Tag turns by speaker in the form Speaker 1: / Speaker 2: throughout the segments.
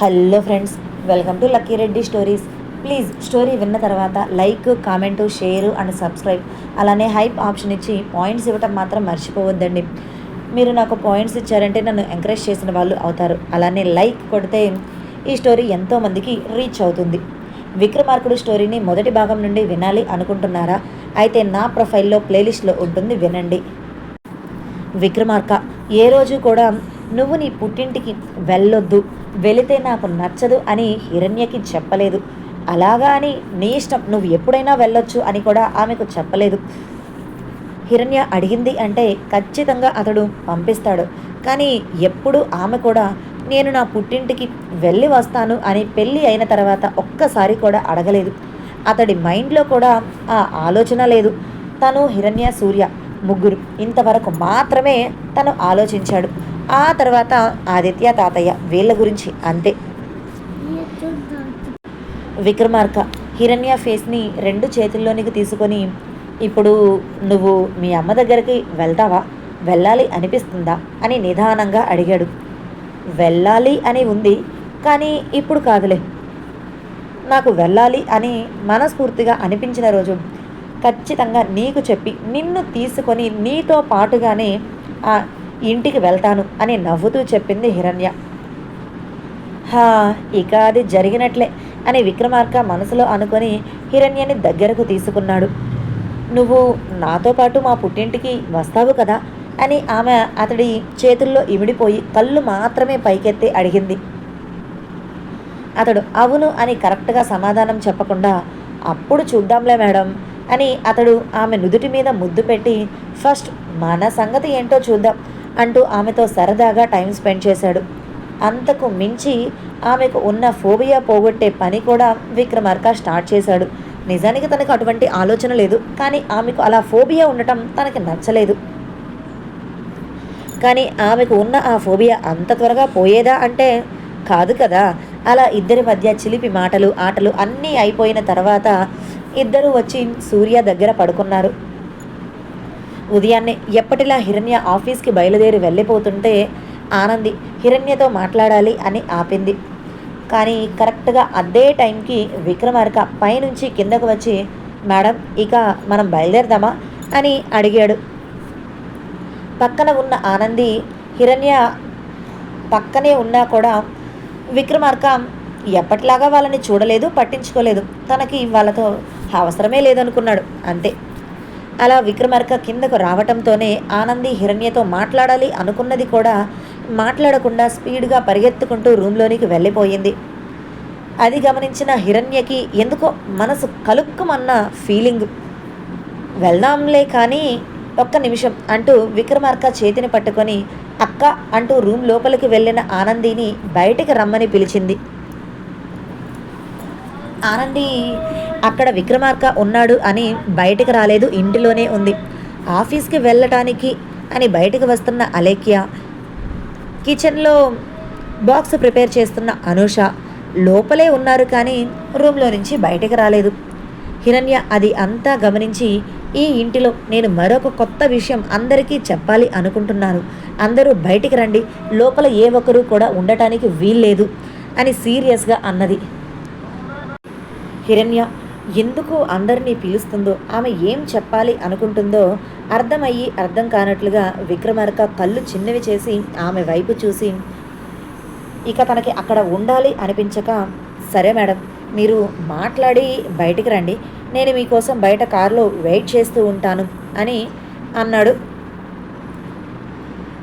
Speaker 1: Hello friends welcome to Lucky Reddy stories please story విన్న తర్వాత like comment share and subscribe అలానే hype option ఇచ్చి points ఇవ్వటం మాత్రం మర్చిపోవద్దండి. మీరు నాకు పాయింట్స్ ఇచ్చారంటే నన్ను ఎంకరేజ్ చేసిన వాళ్ళు అవుతారు. అలానే లైక్ కొడితే ఈ స్టోరీ ఎంతోమందికి రీచ్ అవుతుంది. విక్రమార్కుడు స్టోరీని మొదటి భాగం నుండి వినాలి అనుకుంటున్నారా? అయితే నా ప్రొఫైల్లో ప్లేలిస్ట్లో ఉంటుంది వినండి. విక్రమార్క ఏ రోజు కూడా నువ్వు నీ పుట్టింటికి వెళ్ళొద్దు. వెళితే నాకు నచ్చదు అని హిరణ్యకి చెప్పలేదు. అలాగా అని నీ ఇష్టం నువ్వు ఎప్పుడైనా వెళ్ళొచ్చు అని కూడా ఆమెకు చెప్పలేదు. హిరణ్య అడిగింది అంటే ఖచ్చితంగా అతడు పంపిస్తాడు. కానీ ఎప్పుడు ఆమె కూడా నేను నా పుట్టింటికి వెళ్ళి వస్తాను అని పెళ్ళి అయిన తర్వాత ఒక్కసారి కూడా అడగలేదు. అతడి మైండ్లో కూడా ఆ ఆలోచన లేదు. తను హిరణ్య సూర్య ముగ్గురు ఇంతవరకు మాత్రమే తను ఆలోచించాడు. ఆ తర్వాత ఆదిత్య తాతయ్య వీళ్ళ గురించి అంతే. విక్రమార్క హిరణ్య ఫేస్ని రెండు చేతుల్లోనికి తీసుకొని ఇప్పుడు నువ్వు మీ అమ్మ దగ్గరికి వెళ్తావా? వెళ్ళాలి అనిపిస్తుందా? అని నిదానంగా అడిగాడు. వెళ్ళాలి అని ఉంది కానీ ఇప్పుడు కాదులే. నాకు వెళ్ళాలి అని మనస్ఫూర్తిగా అనిపించిన రోజు ఖచ్చితంగా నీకు చెప్పి నిన్ను తీసుకొని నీతో పాటుగానే ఆ ఇంటికి వెళ్తాను అని నవ్వుతూ చెప్పింది హిరణ్య. హా ఇక అది జరిగినట్లే అని విక్రమార్క మనసులో అనుకొని హిరణ్యని దగ్గరకు తీసుకున్నాడు. నువ్వు నాతో పాటు మా పుట్టింటికి వస్తావు కదా అని ఆమె అతడి చేతుల్లో ఇమిడిపోయి కళ్ళు మాత్రమే పైకెత్తి అడిగింది. అతడు అవును అని కరెక్ట్గా సమాధానం చెప్పకుండా అప్పుడు చూద్దాంలే మేడం అని అతడు ఆమె నుదుటి మీద ముద్దు పెట్టి ఫస్ట్ మన సంగతి ఏంటో చూద్దాం అంటూ ఆమెతో సరదాగా టైం స్పెండ్ చేశాడు. అంతకు మించి ఆమెకు ఉన్న ఫోబియా పోగొట్టే పని కూడా విక్రమార్క స్టార్ట్ చేశాడు. నిజానికి తనకు అటువంటి ఆలోచన లేదు కానీ ఆమెకు అలా ఫోబియా ఉండటం తనకి నచ్చలేదు. కానీ ఆమెకు ఉన్న ఆ ఫోబియా అంత త్వరగా పోయేదా అంటే కాదు కదా. అలా ఇద్దరి మధ్య చిలిపి మాటలు ఆటలు అన్నీ అయిపోయిన తర్వాత ఇద్దరు వచ్చి సూర్య దగ్గర పడుకున్నారు. ఉదయాన్నే ఎప్పటిలా హిరణ్య ఆఫీస్కి బయలుదేరి వెళ్ళిపోతుంటే ఆనంది హిరణ్యతో మాట్లాడాలి అని ఆపింది. కానీ కరెక్ట్గా అదే టైంకి విక్రమార్క పైనుంచి కిందకు వచ్చి మేడం ఇక మనం బయలుదేరదామా? అని అడిగాడు. పక్కన ఉన్న ఆనంది హిరణ్య పక్కనే ఉన్నా కూడా విక్రమార్క ఎప్పటిలాగా వాళ్ళని చూడలేదు పట్టించుకోలేదు. తనకి వాళ్ళతో అవసరమే లేదనుకున్నాడు. అంతే. అలా విక్రమార్క కిందకు రావటంతోనే ఆనంది హిరణ్యతో మాట్లాడాలి అనుకున్నది కూడా మాట్లాడకుండా స్పీడ్గా పరిగెత్తుకుంటూ రూమ్లోనికి వెళ్ళిపోయింది. అది గమనించిన హిరణ్యకి ఎందుకో మనసు కలుక్కుమన్న ఫీలింగ్. వెళ్దాంలే కానీ ఒక్క నిమిషం అంటూ విక్రమార్క చేతిని పట్టుకొని అక్క అంటూ రూమ్ లోపలికి వెళ్ళిన ఆనందిని బయటికి రమ్మని పిలిచింది. ఆనంది అక్కడ విక్రమార్క ఉన్నాడు అని బయటికి రాలేదు ఇంటిలోనే ఉంది. ఆఫీస్కి వెళ్ళటానికి అని బయటికి వస్తున్న అలేఖ్య కిచెన్లో బాక్స్ ప్రిపేర్ చేస్తున్న అనూష లోపలే ఉన్నారు కానీ రూమ్లో నుంచి బయటికి రాలేదు. హిరణ్య అది అంతా గమనించి ఈ ఇంటిలో నేను మరొక కొత్త విషయం అందరికీ చెప్పాలి అనుకుంటున్నాను. అందరూ బయటికి రండి లోపల ఏ ఒక్కరూ కూడా ఉండటానికి వీల్లేదు అని సీరియస్గా అన్నది. హిరణ్య ఎందుకు అందరినీ పిలుస్తుందో ఆమె ఏం చెప్పాలి అనుకుంటుందో అర్థమయ్యి అర్థం కానట్లుగా విక్రమార్క కళ్ళు చిన్నవి చేసి ఆమె వైపు చూసి ఇక తనకి అక్కడ ఉండాలి అనిపించక సరే మేడం మీరు మాట్లాడి బయటికి రండి నేను మీకోసం బయట కారులో వెయిట్ చేస్తూ ఉంటాను అని అన్నాడు.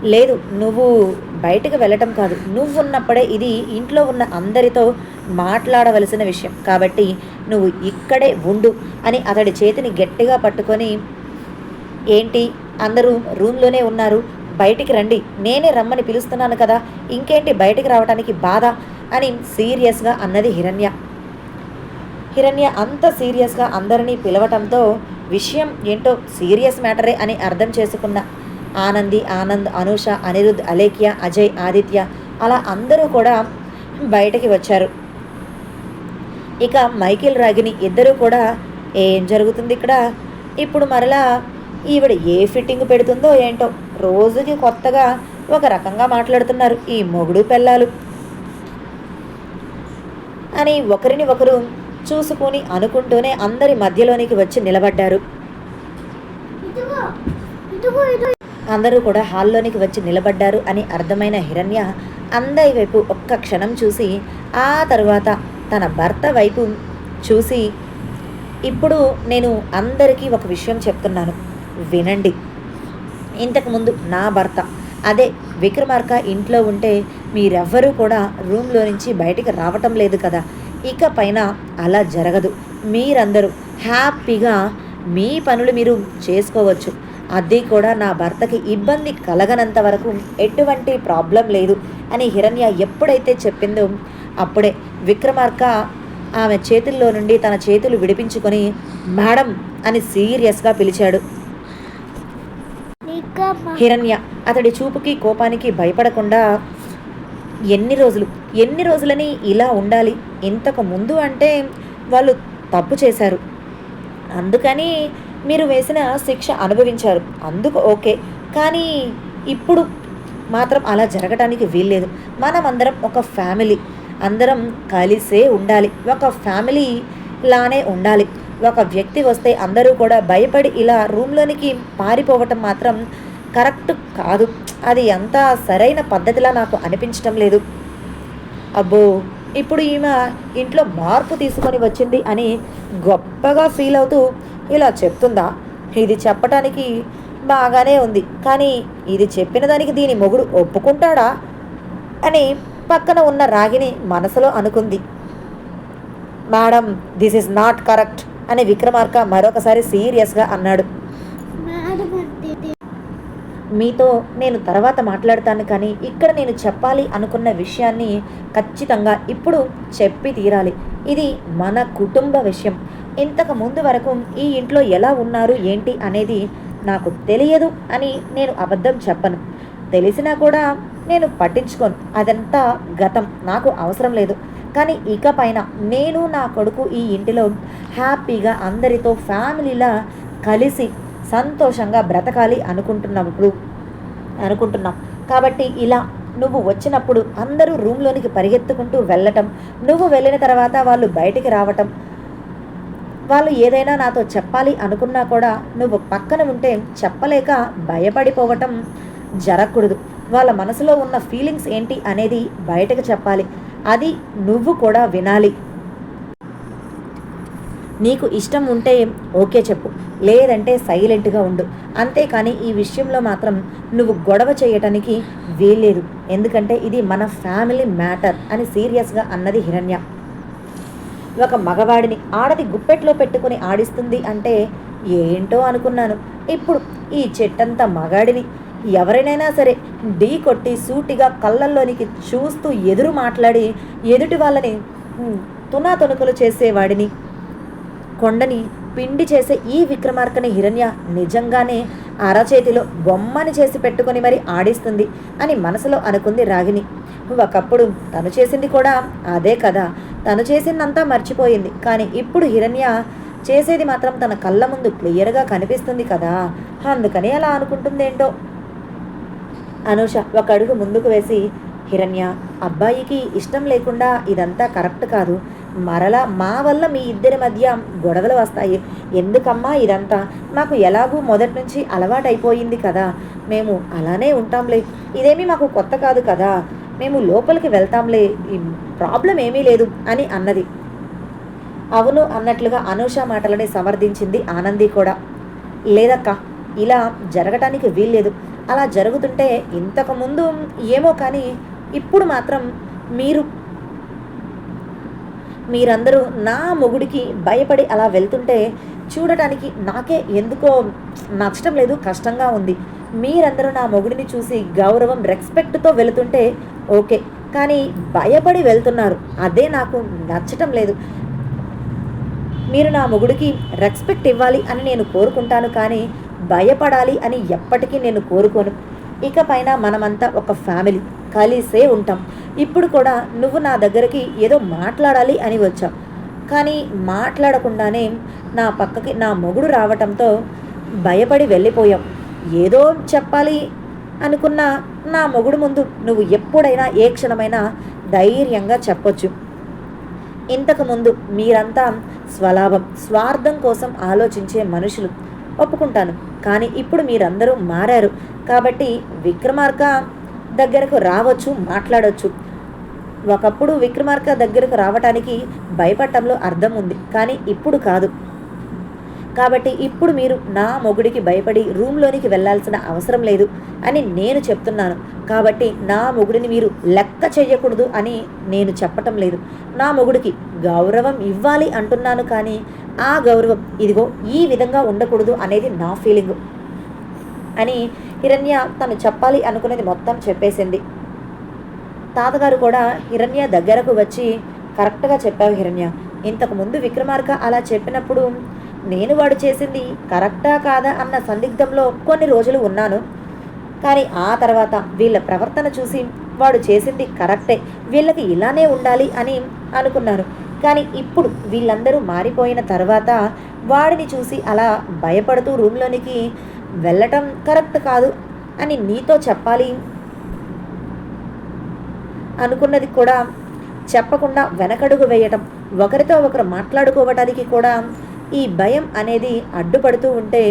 Speaker 1: లేదు నువ్వు బయటకు వెళ్ళటం కాదు నువ్వు ఉన్నప్పుడే ఇది ఇంట్లో ఉన్న అందరితో మాట్లాడవలసిన విషయం. కాబట్టి నువ్వు ఇక్కడే ఉండు అని అతడి చేతిని గట్టిగా పట్టుకొని ఏంటి? అందరూ రూమ్లోనే ఉన్నారు. బయటికి రండి. నేనే రమ్మని పిలుస్తున్నాను కదా. ఇంకేంటి బయటికి రావడానికి బాధ? అని సీరియస్గా అన్నది హిరణ్య. హిరణ్య అంత సీరియస్గా అందరినీ పిలవటంతో విషయం ఏంటో సీరియస్ మ్యాటరే అని అర్థం చేసుకున్న ఆనంది ఆనంద్ అనూష అనిరుద్ అలేఖ్య అజయ్ ఆదిత్య అలా అందరూ కూడా బయటకి వచ్చారు. ఇక మైకిల్ రాగిని ఇద్దరూ కూడా ఏం జరుగుతుంది ఇక్కడ? ఇప్పుడు మరలా ఈవిడ ఏ ఫిట్టింగ్ పెడుతుందో ఏంటో రోజుకి కొత్తగా ఒక రకంగా మాట్లాడుతున్నారు ఈ మొగుడు పెళ్ళాలు. అని ఒకరిని ఒకరు చూసుకుని అనుకుంటూనే అందరి మధ్యలోనికి వచ్చి నిలబడ్డారు. అందరూ కూడా హాల్లోనికి వచ్చి నిలబడ్డారు అని అర్థమైన హిరణ్య అందరి వైపు ఒక్క క్షణం చూసి ఆ తర్వాత తన భర్త వైపు చూసి ఇప్పుడు నేను అందరికీ ఒక విషయం చెప్తున్నాను. వినండి. ఇంతకుముందు నా భర్త అదే విక్రమార్క ఇంట్లో ఉంటే మీరెవ్వరూ కూడా రూమ్లో నుంచి బయటికి రావటం లేదు కదా. ఇక పైన అలా జరగదు. మీరందరూ హ్యాపీగా మీ పనులు మీరు చేసుకోవచ్చు. అది కూడా నా భర్తకి ఇబ్బంది కలగనంత వరకు ఎటువంటి ప్రాబ్లం లేదు అని హిరణ్య ఎప్పుడైతే చెప్పిందో అప్పుడే విక్రమార్క ఆమె చేతుల్లో నుండి తన చేతులు విడిపించుకొని మేడం అని సీరియస్గా పిలిచాడు. హిరణ్య అతడి చూపుకి కోపానికి భయపడకుండా ఎన్ని రోజులు? ఎన్ని రోజులని ఇలా ఉండాలి? ఇంతకు ముందు అంటే వాళ్ళు తప్పు చేశారు. అందుకని మీరు వేసిన శిక్ష అనుభవించారు. అందుకు ఓకే. కానీ ఇప్పుడు మాత్రం అలా జరగటానికి వీల్లేదు. మనమందరం ఒక ఫ్యామిలీ. అందరం కలిసే ఉండాలి. ఒక ఫ్యామిలీ లానే ఉండాలి. ఒక వ్యక్తి వస్తే అందరూ కూడా భయపడి ఇలా రూమ్లోనికి పారిపోవటం మాత్రం కరెక్ట్ కాదు. అది ఎంత సరైన పద్ధతిలా నాకు అనిపించటం లేదు. అబ్బో! ఇప్పుడు ఈమె ఇంట్లో మార్పు తీసుకొని వచ్చింది అని గొప్పగా ఫీల్ అవుతూ ఇలా చెప్తుందా? ఇది చెప్పటానికి బాగానే ఉంది. కానీ ఇది చెప్పిన దానికి దీని మొగుడు ఒప్పుకుంటాడా? అని పక్కన ఉన్న రాగిని మనసులో అనుకుంది. Madam this is not correct అని విక్రమార్క మరొకసారి సీరియస్గా అన్నాడు. మీతో నేను తర్వాత మాట్లాడతాను కానీ ఇక్కడ నేను చెప్పాలి అనుకున్న విషయాన్ని ఖచ్చితంగా ఇప్పుడు చెప్పి తీరాలి. ఇది మన కుటుంబ విషయం. ఇంతకు ముందు వరకు ఈ ఇంట్లో ఎలా ఉన్నారు ఏంటి అనేది నాకు తెలియదు అని నేను అబద్ధం చెప్పను. తెలిసినా కూడా నేను పట్టించుకోను. అదంతా గతం. నాకు అవసరం లేదు. కానీ ఇక పైన నేను నా కొడుకు ఈ ఇంటిలో హ్యాపీగా అందరితో ఫ్యామిలీలా కలిసి సంతోషంగా బ్రతకాలి అనుకుంటున్నప్పుడు అనుకుంటున్నాం. కాబట్టి ఇలా నువ్వు వచ్చినప్పుడు అందరూ రూమ్లోనికి పరిగెత్తుకుంటూ వెళ్ళటం నువ్వు వెళ్ళిన తర్వాత వాళ్ళు బయటికి రావటం వాళ్ళు ఏదైనా నాతో చెప్పాలి అనుకున్నా కూడా నువ్వు పక్కన ఉంటే చెప్పలేక భయపడిపోవటం జరగకూడదు. వాళ్ళ మనసులో ఉన్న ఫీలింగ్స్ ఏంటి అనేది బయటకు చెప్పాలి. అది నువ్వు కూడా వినాలి. నీకు ఇష్టం ఉంటే ఓకే చెప్పు. లేదంటే సైలెంట్గా ఉండు. అంతేకాని ఈ విషయంలో మాత్రం నువ్వు గొడవ చేయటానికి వీల్లేదు. ఎందుకంటే ఇది మన ఫ్యామిలీ మ్యాటర్ అని సీరియస్గా అన్నది హిరణ్య. ఒక మగవాడిని ఆడది గుప్పెట్లో పెట్టుకుని ఆడిస్తుంది అంటే ఏంటో అనుకున్నాను. ఇప్పుడు ఈ చెట్టంతా మగాడిని. ఎవరినైనా సరే ఢీ కొట్టి సూటిగా కళ్ళల్లోనికి చూస్తూ ఎదురు మాట్లాడి ఎదుటి వాళ్ళని తునా తొనుకలు చేసేవాడిని కొండని పిండి చేసే ఈ విక్రమార్కని హిరణ్య నిజంగానే అరచేతిలో బొమ్మని చేసి పెట్టుకొని మరి ఆడిస్తుంది అని మనసులో అనుకుంది రాగిని ఒకప్పుడు తను చేసింది కూడా అదే కదా. తను చేసిందంతా మర్చిపోయింది. కానీ ఇప్పుడు హిరణ్య చేసేది మాత్రం తన కళ్ళ ముందు క్లియర్గా కనిపిస్తుంది కదా. అందుకని అలా అనుకుంటుందేంటో? అనూష ఒక అడుగు ముందుకు వేసి హిరణ్య అబ్బాయికి ఇష్టం లేకుండా ఇదంతా కరెక్ట్ కాదు. మరలా మా వల్ల మీ ఇద్దరి మధ్య గొడవలు వస్తాయి. ఎందుకమ్మా ఇదంతా? మాకు ఎలాగూ మొదటి నుంచి అలవాటైపోయింది కదా. మేము అలానే ఉంటాంలే. ఇదేమీ మాకు కొత్త కాదు కదా. మేము లోపలికి వెళ్తాంలే. ప్రాబ్లం ఏమీ లేదు అని అన్నది. అవును అన్నట్లుగా అనూష మాటలని సమర్థించింది ఆనంది కూడా. లేదక్క ఇలా జరగటానికి వీల్లేదు. అలా జరుగుతుంటే ఇంతకుముందు ఏమో కానీ ఇప్పుడు మాత్రం మీరు మీరందరూ నా మొగుడికి భయపడి అలా వెళ్తుంటే చూడటానికి నాకే ఎందుకో నచ్చటం లేదు కష్టంగా ఉంది. మీరందరూ నా మొగుడిని చూసి గౌరవం రెస్పెక్ట్తో వెళుతుంటే ఓకే కానీ భయపడి వెళ్తున్నారు. అదే నాకు నచ్చటం లేదు. మీరు నా మొగుడికి రెస్పెక్ట్ ఇవ్వాలి అని నేను కోరుకుంటాను కానీ భయపడాలి అని ఎప్పటికీ నేను కోరుకోను. ఇకపైన మనమంతా ఒక ఫ్యామిలీ కలిసే ఉంటాం. ఇప్పుడు కూడా నువ్వు నా దగ్గరికి ఏదో మాట్లాడాలి అని వచ్చావు. కానీ మాట్లాడకుండానే నా పక్కకి నా మొగుడు రావటంతో భయపడి వెళ్ళిపోయాం. ఏదో చెప్పాలి అనుకున్న నా మొగుడు ముందు నువ్వు ఎప్పుడైనా ఏ క్షణమైనా ధైర్యంగా చెప్పొచ్చు. ఇంతకుముందు మీరంతా స్వలాభం స్వార్థం కోసం ఆలోచించే మనుషులు. ఒప్పుకుంటాను. కానీ ఇప్పుడు మీరందరూ మారారు. కాబట్టి విక్రమార్క దగ్గరకు రావచ్చు మాట్లాడవచ్చు ఒకప్పుడు విక్రమార్క దగ్గరకు రావటానికి భయపడటంలో అర్థం ఉంది. కానీ ఇప్పుడు కాదు. కాబట్టి ఇప్పుడు మీరు నా మొగుడికి భయపడి రూమ్లోనికి వెళ్ళాల్సిన అవసరం లేదు అని నేను చెప్తున్నాను. కాబట్టి నా మొగుడిని మీరు లెక్క చేయకూడదు అని నేను చెప్పటం లేదు. నా మొగుడికి గౌరవం ఇవ్వాలి అంటున్నాను కానీ ఆ గౌరవం ఇదిగో ఈ విధంగా ఉండకూడదు అనేది నా ఫీలింగ్. అని హిరణ్య తను చెప్పాలి అనుకున్నది మొత్తం చెప్పేసింది. తాతగారు కూడా హిరణ్య దగ్గరకు వచ్చి కరెక్ట్గా చెప్పావు హిరణ్య. ఇంతకుముందు విక్రమార్క అలా చెప్పినప్పుడు నేను వాడు చేసింది కరెక్టా కాదా అన్న సందిగ్ధంలో కొన్ని రోజులు ఉన్నాను. కానీ ఆ తర్వాత వీళ్ళ ప్రవర్తన చూసి వాడు చేసింది కరెక్టే వీళ్ళకి ఇలానే ఉండాలి అని అనుకున్నాను. కానీ ఇప్పుడు వీళ్ళందరూ మారిపోయిన తర్వాత వాడిని చూసి అలా భయపడుతూ రూమ్లోనికి వెళ్ళటం కరెక్ట్ కాదు అని నీతో చెప్పాలి అనుకున్నది కూడా చెప్పకుండా వెనకడుగు వేయటం ఒకరితో ఒకరు మాట్లాడుకోవటానికి కూడా ఈ భయం అనేది అడ్డుపడుతూ ఉంటే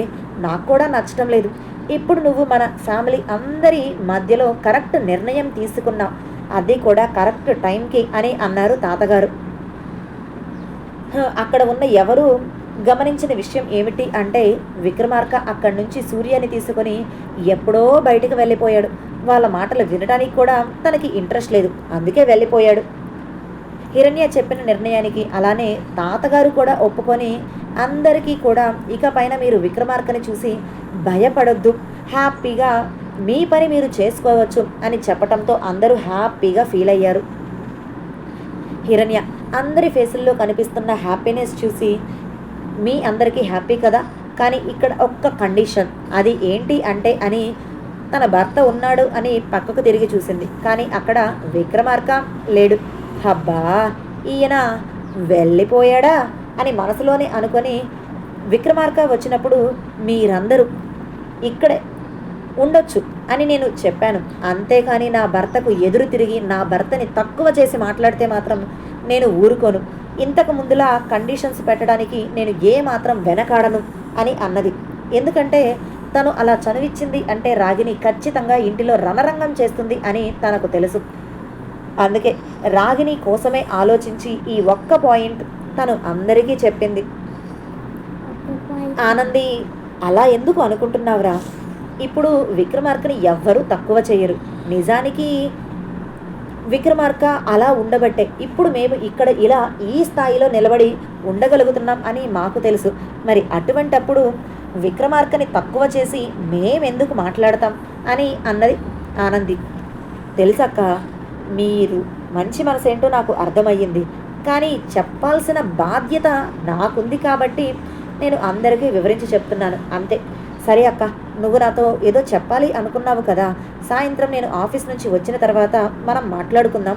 Speaker 1: నాకు కూడా నచ్చటం లేదు. ఇప్పుడు నువ్వు మన ఫ్యామిలీ అందరి మధ్యలో కరెక్ట్ నిర్ణయం తీసుకున్నావు. అది కూడా కరెక్ట్ టైంకి అని అన్నారు తాతగారు. అక్కడ ఉన్న ఎవరు గమనించిన విషయం ఏమిటి అంటే విక్రమార్క అక్కడి నుంచి సూర్యాని తీసుకొని ఎప్పుడో బయటికి వెళ్ళిపోయాడు. వాళ్ళ మాటలు వినడానికి కూడా తనకి ఇంట్రెస్ట్ లేదు. అందుకే వెళ్ళిపోయాడు. హిరణ్య చెప్పిన నిర్ణయానికి అలానే తాతగారు కూడా ఒప్పుకొని అందరికీ కూడా ఇక పైన మీరు విక్రమార్కని చూసి భయపడొద్దు. హ్యాపీగా మీ పని మీరు చేసుకోవచ్చు అని చెప్పటంతో అందరూ హ్యాపీగా ఫీల్ అయ్యారు. హిరణ్య అందరి ఫేసుల్లో కనిపిస్తున్న హ్యాపీనెస్ చూసి మీ అందరికీ హ్యాపీ కదా? కానీ ఇక్కడ ఒక్క కండిషన్ అది ఏంటి అంటే అని తన భర్త ఉన్నాడు అని పక్కకు తిరిగి చూసింది. కానీ అక్కడ విక్రమార్క లేడు. హబ్బా ఈయన వెళ్ళిపోయాడా? అని మనసులోనే అనుకొని విక్రమార్క వచ్చినప్పుడు మీరందరూ ఇక్కడే ఉండొచ్చు. అని నేను చెప్పాను. అంతేకాని నా భర్తకు ఎదురు తిరిగి నా భర్తని తక్కువ చేసి మాట్లాడితే మాత్రం నేను ఊరుకోను. ఇంతకు ముందులా కండిషన్స్ పెట్టడానికి నేను ఏ మాత్రం వెనకాడను అని అన్నది. ఎందుకంటే తను అలా చనువిచ్చింది అంటే రాగిని ఖచ్చితంగా ఇంటిలో రణరంగం చేస్తుంది అని తనకు తెలుసు. అందుకే రాగిని కోసమే ఆలోచించి ఈ ఒక్క పాయింట్ తను అందరికీ చెప్పింది. ఆనంది అలా ఎందుకు అనుకుంటున్నావురా? ఇప్పుడు విక్రమార్కని ఎవ్వరూ తక్కువ చేయరు. నిజానికి విక్రమార్క అలా ఉండబట్టే ఇప్పుడు మేము ఇక్కడ ఇలా ఈ స్థాయిలో నిలబడి ఉండగలుగుతున్నాం అని మాకు తెలుసు. మరి అటువంటప్పుడు విక్రమార్కని తక్కువ చేసి మేమెందుకు మాట్లాడతాం అని అన్నది ఆనంది. తెలుసక్క మీరు మంచి మనసేంటో నాకు అర్థమయ్యింది. కానీ చెప్పాల్సిన బాధ్యత నాకుంది కాబట్టి నేను అందరికీ వివరించి చెప్తున్నాను. అంతే. సరే అక్క నువ్వు నాతో ఏదో చెప్పాలి అనుకున్నావు కదా. సాయంత్రం నేను ఆఫీస్ నుంచి వచ్చిన తర్వాత మనం మాట్లాడుకుందాం.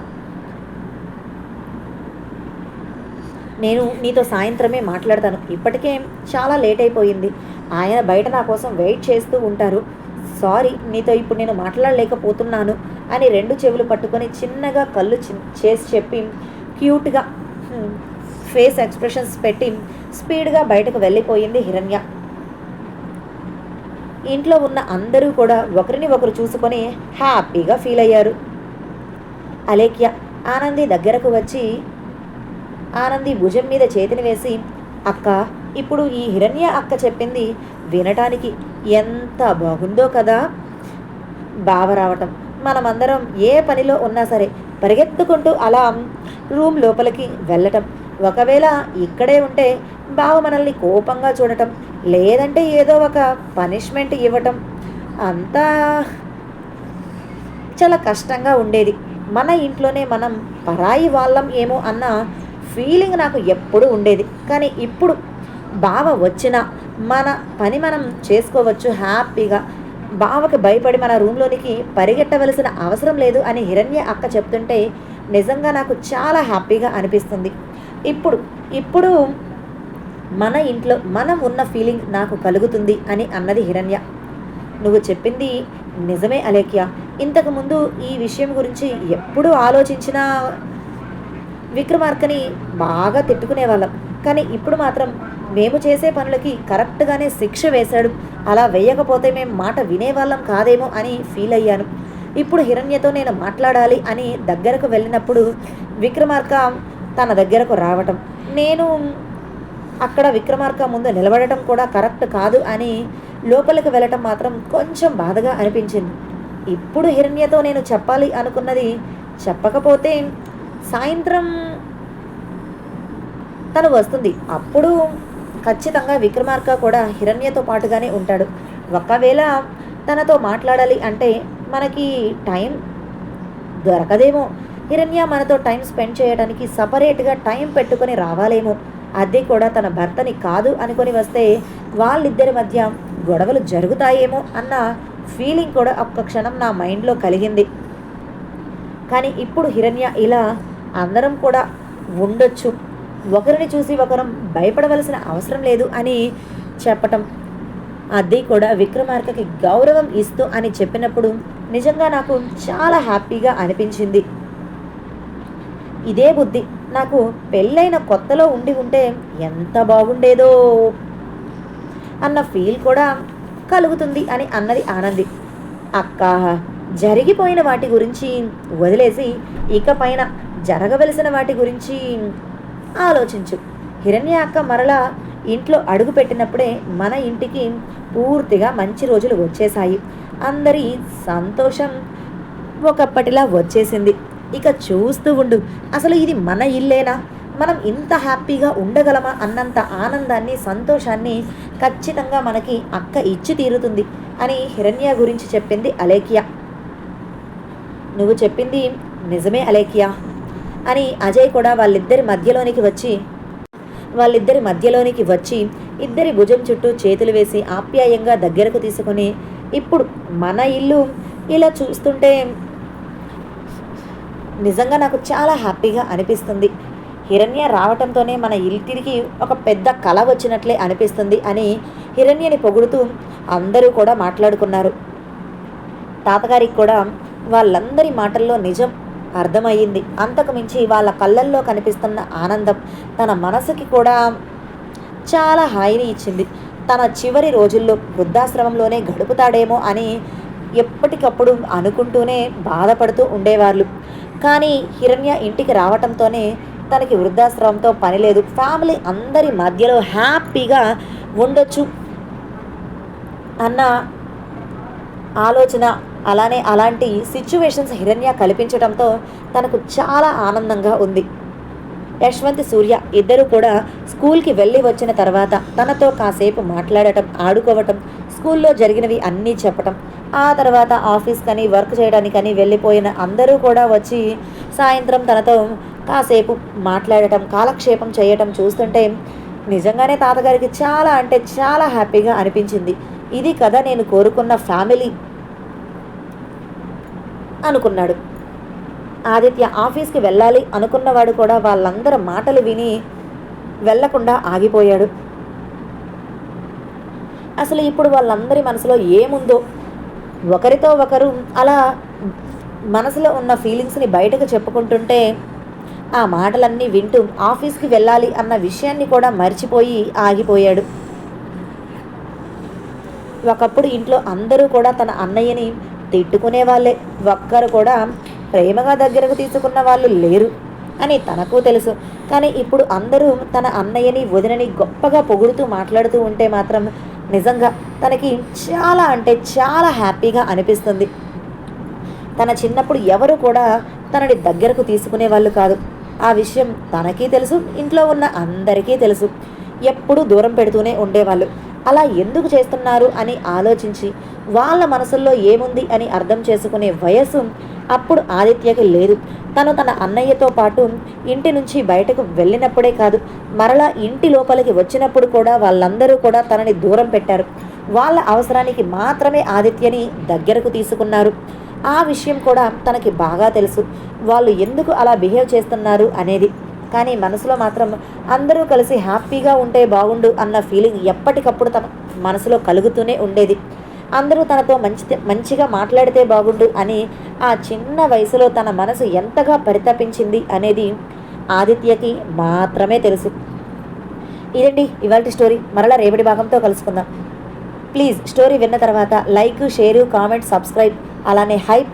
Speaker 1: నేను నీతో సాయంత్రమే మాట్లాడతాను. ఇప్పటికే చాలా లేట్ అయిపోయింది. ఆయన బయట నా కోసం వెయిట్ చేస్తూ ఉంటారు. సారీ నీతో ఇప్పుడు నేను మాట్లాడలేకపోతున్నాను అని రెండు చెవులు పట్టుకొని చిన్నగా కళ్ళు చి- చేసి చెప్పి క్యూట్గా ఫేస్ ఎక్స్ప్రెషన్స్ పెట్టి స్పీడ్గా బయటకు వెళ్ళిపోయింది హిరణ్య. ఇంట్లో ఉన్న అందరూ కూడా ఒకరిని ఒకరు చూసుకొని హ్యాపీగా ఫీల్ అయ్యారు. అలేఖ్య ఆనంది దగ్గరకు వచ్చి ఆనంది భుజం మీద చేతిని వేసి అక్క ఇప్పుడు ఈ హిరణ్య అక్క చెప్పింది వినటానికి ఎంత బాగుందో కదా! బావ రావటం. మనమందరం ఏ పనిలో ఉన్నా సరే పరిగెత్తుకుంటూ అలా రూమ్ లోపలికి వెళ్ళటం. ఒకవేళ ఇక్కడే ఉంటే బావ మనల్ని కోపంగా చూడటం లేదంటే ఏదో ఒక పనిష్మెంట్ ఇవ్వటం అంతా చాలా కష్టంగా ఉండేది. మన ఇంట్లోనే మనం పరాయి వాళ్ళం ఏమో అన్న ఫీలింగ్ నాకు ఎప్పుడు ఉండేది. కానీ ఇప్పుడు బావ వచ్చిన మన పని మనం చేసుకోవచ్చు హ్యాపీగా. బావకి భయపడి మన రూమ్లోనికి పరిగెట్టవలసిన అవసరం లేదు అని హిరణ్య అక్క చెప్తుంటే నిజంగా నాకు చాలా హ్యాపీగా అనిపిస్తుంది. ఇప్పుడు ఇప్పుడు మన ఇంట్లో మనం ఉన్న ఫీలింగ్ నాకు కలుగుతుంది అని అన్నది హిరణ్య. నువ్వు చెప్పింది నిజమే అలేఖ్య. ఇంతకుముందు ఈ విషయం గురించి ఎప్పుడు ఆలోచించిన విక్రమార్కని బాగా తిట్టుకునేవాళ్ళం. కానీ ఇప్పుడు మాత్రం మేము చేసే పనులకి కరెక్ట్గానే శిక్ష వేశాడు. అలా వేయకపోతే మేము మాట వినేవాళ్ళం కాదేమో అని ఫీల్ అయ్యాను. ఇప్పుడు హిరణ్యతో నేను మాట్లాడాలి అని దగ్గరకు వెళ్ళినప్పుడు విక్రమార్క తన దగ్గరకు రావటం. నేను అక్కడ విక్రమార్క ముందు నిలబడటం కూడా కరెక్ట్ కాదు అని లోపలికి వెళ్ళటం మాత్రం కొంచెం బాధగా అనిపించింది. ఇప్పుడు హిరణ్యతో నేను చెప్పాలి అనుకున్నది చెప్పకపోతే సాయంత్రం తను వస్తుంది. అప్పుడు ఖచ్చితంగా విక్రమార్క కూడా హిరణ్యతో పాటుగానే ఉంటాడు. ఒకవేళ తనతో మాట్లాడాలి అంటే మనకి టైం దొరకదేమో. హిరణ్య మనతో టైం స్పెండ్ చేయడానికి సపరేట్గా టైం పెట్టుకొని రావాలేమో. అది కూడా తన భర్తని కాదు అనుకొని వస్తే వాళ్ళిద్దరి మధ్య గొడవలు జరుగుతాయేమో అన్న ఫీలింగ్ కూడా ఒక్క క్షణం నా మైండ్లో కలిగింది. కానీ ఇప్పుడు హిరణ్య ఇలా అందరం కూడా ఉండొచ్చు. ఒకరిని చూసి ఒకరం భయపడవలసిన అవసరం లేదు అని చెప్పటం. అది కూడా విక్రమార్కకి గౌరవం ఇస్తూ అని చెప్పినప్పుడు నిజంగా నాకు చాలా హ్యాపీగా అనిపించింది. ఇదే బుద్ధి. నాకు పెళ్ళైన కొత్తలో ఉండి ఉంటే ఎంత బాగుండేదో. అన్న ఫీల్ కూడా కలుగుతుంది అని అన్నది ఆనంది. అక్క జరిగిపోయిన వాటి గురించి వదిలేసి ఇకపైన జరగవలసిన వాటి గురించి ఆలోచించు. హిరణ్య అక్క మరలా ఇంట్లో అడుగు పెట్టినప్పుడే మన ఇంటికి పూర్తిగా మంచి రోజులు వచ్చేసాయి అందరి సంతోషం ఒకప్పటిలా వచ్చేసింది. ఇక చూస్తూ ఉండు. అసలు ఇది మన ఇల్లేనా? మనం ఇంత హ్యాపీగా ఉండగలమా అన్నంత ఆనందాన్ని సంతోషాన్ని ఖచ్చితంగా మనకి అక్క ఇచ్చి తీరుతుంది అని హిరణ్య గురించి చెప్పింది అలేఖ్య. నువ్వు చెప్పింది నిజమే అలేఖ్య అని అజయ్ కూడా వాళ్ళిద్దరి మధ్యలోనికి వచ్చి వాళ్ళిద్దరి మధ్యలోనికి వచ్చి ఇద్దరి భుజం చుట్టూ చేతులు వేసి ఆప్యాయంగా దగ్గరకు తీసుకొని ఇప్పుడు మన ఇల్లు ఇలా చూస్తుంటే నిజంగా నాకు చాలా హ్యాపీగా అనిపిస్తుంది. హిరణ్య రావటంతోనే మన ఇంటికి ఒక పెద్ద కళ వచ్చినట్లే అనిపిస్తుంది అని హిరణ్యని పొగుడుతూ అందరూ కూడా మాట్లాడుకున్నారు. తాతగారికి కూడా వాళ్ళందరి మాటల్లో నిజం అర్థమయ్యింది. అంతకు మించి వాళ్ళ కళ్ళల్లో కనిపిస్తున్న ఆనందం తన మనసుకి కూడా చాలా హాయిని ఇచ్చింది. తన చివరి రోజుల్లో వృద్ధాశ్రమంలోనే గడుపుతాడేమో అని ఎప్పటికప్పుడు అనుకుంటూనే బాధపడుతూ ఉండేవాళ్ళు. కానీ హిరణ్య ఇంటికి రావటంతోనే తనకి వృద్ధాశ్రమంతో పని లేదు. ఫ్యామిలీ అందరి మధ్యలో హ్యాపీగా ఉండొచ్చు అన్న ఆలోచన అలానే అలాంటి సిచ్యువేషన్స్ హిరణ్య కల్పించడంతో తనకు చాలా ఆనందంగా ఉంది. యశ్వంత్ సూర్య ఇద్దరు కూడా స్కూల్కి వెళ్ళి వచ్చిన తర్వాత తనతో కాసేపు మాట్లాడటం ఆడుకోవటం స్కూల్లో జరిగినవి అన్నీ చెప్పటం. ఆ తర్వాత ఆఫీస్ కని వర్క్ చేయడానికని వెళ్ళిపోయిన అందరూ కూడా వచ్చి సాయంత్రం తనతో కాసేపు మాట్లాడటం కాలక్షేపం చేయటం చూస్తుంటే నిజంగానే తాతగారికి చాలా అంటే చాలా హ్యాపీగా అనిపించింది. ఇది కదా నేను కోరుకున్న ఫ్యామిలీ అనుకున్నాడు. ఆదిత్య ఆఫీస్కి వెళ్ళాలి అనుకున్నవాడు కూడా వాళ్ళందరి మాటలు విని వెళ్ళకుండా ఆగిపోయాడు. అసలు ఇప్పుడు వాళ్ళందరి మనసులో ఏముందో ఒకరితో ఒకరు అలా మనసులో ఉన్న ఫీలింగ్స్ని బయటకు చెప్పుకుంటుంటే ఆ మాటలన్నీ వింటూ ఆఫీస్కి వెళ్ళాలి అన్న విషయాన్ని కూడా మర్చిపోయి ఆగిపోయాడు. ఒకప్పుడు ఇంట్లో అందరూ కూడా తన అన్నయ్యని తిట్టుకునే వాళ్ళే. ఒక్కరు కూడా ప్రేమగా దగ్గరకు తీసుకున్న వాళ్ళు లేరు అని తనకు తెలుసు. కానీ ఇప్పుడు అందరూ తన అన్నయ్యని వదినని గొప్పగా పొగుడుతూ మాట్లాడుతూ ఉంటే మాత్రం నిజంగా తనకి చాలా అంటే చాలా హ్యాపీగా అనిపిస్తుంది. తన చిన్నప్పుడు ఎవరు కూడా తనని దగ్గరకు తీసుకునే వాళ్ళు కాదు. ఆ విషయం తనకి తెలుసు ఇంట్లో ఉన్న అందరికీ తెలుసు. ఎప్పుడూ దూరం పెడుతూనే ఉండేవాళ్ళు. అలా ఎందుకు చేస్తున్నారు అని ఆలోచించి వాళ్ళ మనసుల్లో ఏముంది అని అర్థం చేసుకునే వయస్సు అప్పుడు ఆదిత్యకి లేదు. తను తన అన్నయ్యతో పాటు ఇంటి నుంచి బయటకు వెళ్ళినప్పుడే కాదు మరలా ఇంటి లోపలికి వచ్చినప్పుడు కూడా వాళ్ళందరూ కూడా తనని దూరం పెట్టారు. వాళ్ళ అవసరానికి మాత్రమే ఆదిత్యని దగ్గరకు తీసుకున్నారు. ఆ విషయం కూడా తనకి బాగా తెలుసు. వాళ్ళు ఎందుకు అలా బిహేవ్ చేస్తున్నారు అనేది. కానీ మనసులో మాత్రం అందరూ కలిసి హ్యాపీగా ఉంటే బాగుండు అన్న ఫీలింగ్ ఎప్పటికప్పుడు తన మనసులో కలుగుతూనే ఉండేది. అందరూ తనతో మంచి మంచిగా మాట్లాడితే బాగుండు అని ఆ చిన్న వయసులో తన మనసు ఎంతగా పరితపించింది అనేది ఆదిత్యకి మాత్రమే తెలుసు. ఇదండి ఇవాళ స్టోరీ. మరలా రేపటి భాగంతో కలుసుకుందాం. ప్లీజ్ స్టోరీ విన్న తర్వాత లైక్ షేరు కామెంట్ సబ్స్క్రైబ్ అలానే హైప్